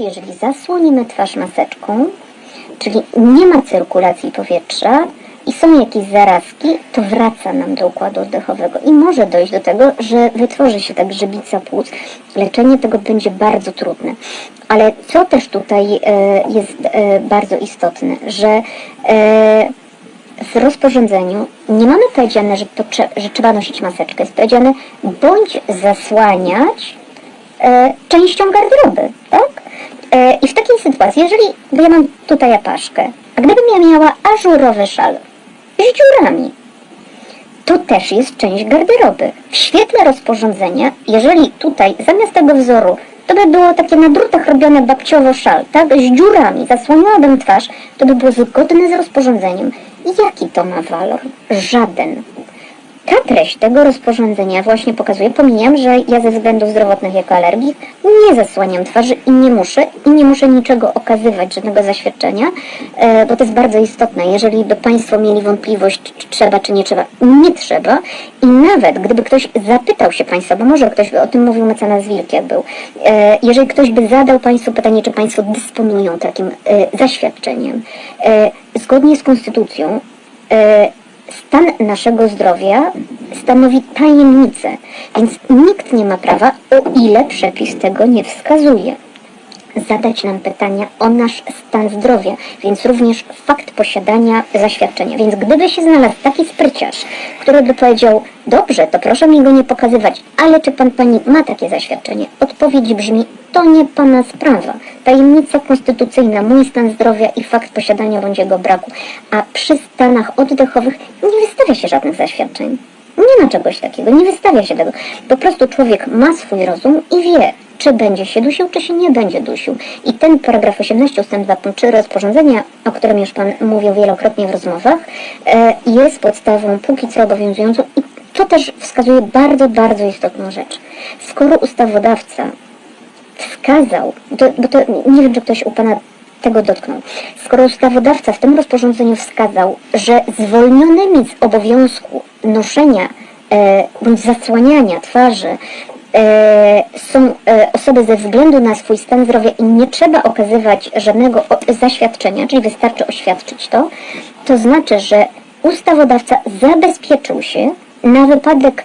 Jeżeli zasłonimy twarz maseczką, czyli nie ma cyrkulacji powietrza i są jakieś zarazki, to wraca nam do układu oddechowego i może dojść do tego, że wytworzy się ta grzybica płuc. Leczenie tego będzie bardzo trudne. Ale co też tutaj e, jest e, bardzo istotne, że e, w rozporządzeniu nie mamy powiedziane, że, potrze- że trzeba nosić maseczkę. Jest powiedziane, bądź zasłaniać częścią garderoby, tak? E, I w takiej sytuacji, jeżeli, bo ja mam tutaj apaszkę, a gdybym ja miała ażurowy szal z dziurami, to też jest część garderoby. W świetle rozporządzenia, jeżeli tutaj zamiast tego wzoru to by było takie na drutach robione babciowo szal, tak, z dziurami, zasłoniłabym twarz, to by było zgodne z rozporządzeniem. Jaki to ma walor? Żaden. Ta treść tego rozporządzenia właśnie pokazuje, pomijam, że ja ze względów zdrowotnych jako alergik nie zasłaniam twarzy i nie muszę, i nie muszę niczego okazywać, żadnego zaświadczenia, e, bo to jest bardzo istotne. Jeżeli by Państwo mieli wątpliwość, czy trzeba, czy nie trzeba, nie trzeba. I nawet gdyby ktoś zapytał się Państwa, bo może ktoś by o tym mówił mecenas Wilk, jak był, e, jeżeli ktoś by zadał Państwu pytanie, czy Państwo dysponują takim e, zaświadczeniem, zgodnie z Konstytucją, stan naszego zdrowia stanowi tajemnicę, więc nikt nie ma prawa, o ile przepis tego nie wskazuje, zadać nam pytania o nasz stan zdrowia, więc również fakt posiadania zaświadczenia. Więc gdyby się znalazł taki spryciarz, który by powiedział, dobrze, to proszę mi go nie pokazywać, ale czy pan pani ma takie zaświadczenie? Odpowiedź brzmi, to nie pana sprawa. Tajemnica konstytucyjna, mój stan zdrowia i fakt posiadania bądź jego braku. A przy stanach oddechowych nie wystawia się żadnych zaświadczeń. Nie ma czegoś takiego, nie wystawia się tego. Po prostu człowiek ma swój rozum i wie, czy będzie się dusił, czy się nie będzie dusił. I ten paragraf 18 ust. 2 punkt 3 rozporządzenia, o którym już Pan mówił wielokrotnie w rozmowach, e, jest podstawą póki co obowiązującą i to też wskazuje bardzo, bardzo istotną rzecz. Skoro ustawodawca wskazał, to, bo to nie wiem, czy ktoś u Pana tego dotknął. Skoro ustawodawca w tym rozporządzeniu wskazał, że zwolnionymi z obowiązku noszenia e, bądź zasłaniania twarzy e, są e, osoby ze względu na swój stan zdrowia i nie trzeba okazywać żadnego zaświadczenia, czyli wystarczy oświadczyć to, to znaczy, że ustawodawca zabezpieczył się na wypadek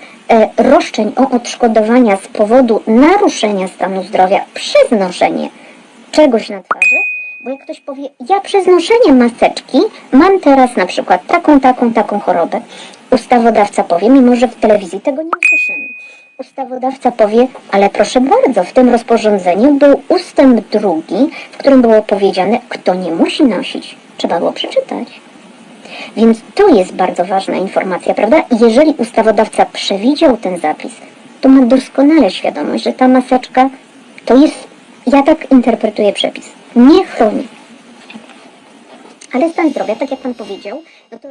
roszczeń o odszkodowania z powodu naruszenia stanu zdrowia przez noszenie czegoś na twarzy, bo jak ktoś powie, ja przez noszenie maseczki mam teraz na przykład taką, taką, taką chorobę. Ustawodawca powie, mimo że w telewizji tego nie usłyszymy. Ustawodawca powie, ale proszę bardzo, w tym rozporządzeniu był ustęp drugi, w którym było powiedziane, kto nie musi nosić. Trzeba było przeczytać. Więc to jest bardzo ważna informacja, prawda? Jeżeli ustawodawca przewidział ten zapis, to ma doskonale świadomość, że ta maseczka to jest, ja tak interpretuję przepis, nie chroni. Ale stan zdrowia, tak jak Pan powiedział, no to...